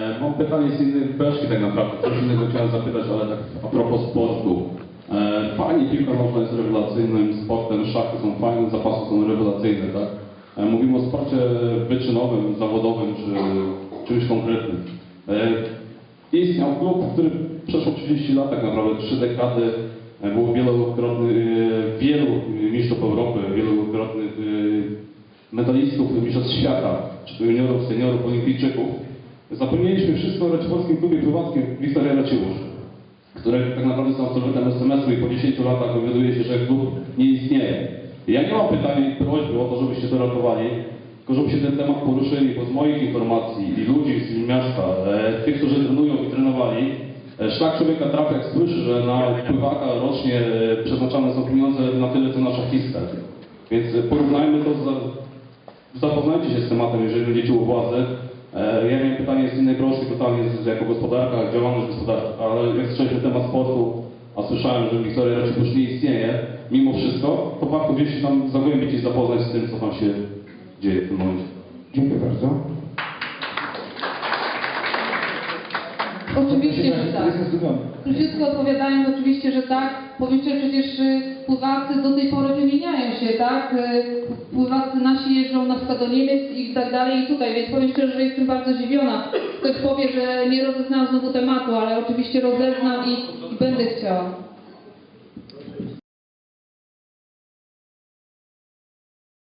E, Mam pytanie z innej beczki tak naprawdę. Coś innego chciałem zapytać, ale tak a propos sportu. E, Fajnie piłka nożna jest rewelacyjnym sportem, szachy są fajne, zapasy są rewelacyjne, tak? E, Mówimy o sporcie wyczynowym, zawodowym czy czymś konkretnym. Istniał klub, który przeszło 30 lat tak naprawdę, trzy dekady, był wielokrotny, wielu mistrzów Europy, wielokrotnych medalistów Mistrzostw Świata, czy to juniorów, seniorów, olimpijczyków. Zapomnieliśmy wszystko o Raciborskim Klubie Pływackim Wiktoria Raciborz, który tak naprawdę jest absolwentem SMS-u i po 10 latach dowiaduje się, że klub nie istnieje. Ja nie mam pytania i prośby o to, żebyście to ratowali, tylko żebyście ten temat poruszyli, bo z moich informacji i ludzi z miasta, e, tych, którzy trenują i trenowali, e, szlak człowieka trafia, jak słyszy, że na pływaka rocznie e, przeznaczane są pieniądze na tyle, co nasza historia. Więc porównajmy to z Zapoznajcie się z tematem, jeżeli będziecie u władzy. Ja miałem pytanie z innej broszki, totalnie z, jako gospodarka, działalność gospodarcza, ale jak słyszeliśmy temat sportu, a słyszałem, że Wiktoria Racibusz nie istnieje, mimo wszystko, to warto gdzieś tam zagłębić i zapoznać z tym, co tam się dzieje w tym momencie. Dziękuję bardzo. Oczywiście, że tak. Zdumiony. Króciutko odpowiadając, oczywiście, że tak. Powietrze przecież y, pływacy do tej pory wymieniają się, tak? Y, Pływacy nasi jeżdżą na przykład do Niemiec i tak dalej i tutaj, więc powiem szczerze, że jestem bardzo zdziwiona. Ktoś powie, że nie rozeznałam znowu tematu, ale oczywiście rozeznam i, i będę chciała.